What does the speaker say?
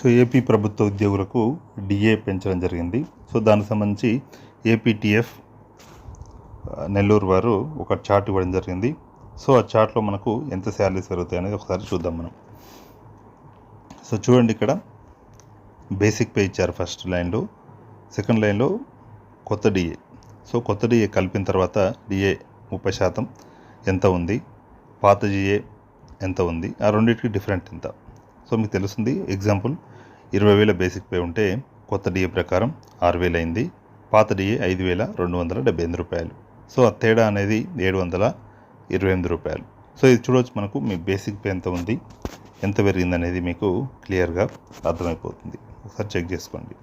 So AP ప్రభుత్వ ఉద్యోగులకు DA పెంచడం జరిగింది. సో దానికి సంబంధించి ఏపీటీఎఫ్ నెల్లూరు వారు ఒక చార్ట్ ఇవ్వడం జరిగింది. సో ఆ చార్ట్లో మనకు ఎంత శాలరీస్ పెరుగుతాయి అనేది ఒకసారి చూద్దాం మనం. సో చూడండి ఇక్కడ బేసిక్ పే ఇచ్చారు ఫస్ట్ లైన్లో. సెకండ్ లైన్లో కొత్త డిఏ. సో కొత్త డిఏ కలిపిన తర్వాత డిఏ ముప్పై శాతం ఎంత ఉంది? పాత డిఏ ఎంత ఉంది? ఆ రెండింటికి డిఫరెంట్ ఎంత? సో మీకు తెలుస్తుంది. ఎగ్జాంపుల్ ఇరవై వేల బేసిక్ పే ఉంటే కొత్త డిఏ ప్రకారం ఆరు వేలు అయింది పాత డిఏ ఐదు వేల రెండు వందల డెబ్బై ఎనిమిది రూపాయలు. సో ఆ తేడా అనేది ఏడు వందల ఇరవై ఎనిమిది రూపాయలు. సో ఇది చూడవచ్చు మనకు మీ బేసిక్ పే ఎంత ఉంది ఎంత పెరిగింది అనేది మీకు క్లియర్గా అర్థమైపోతుంది. ఒకసారి చెక్ చేసుకోండి.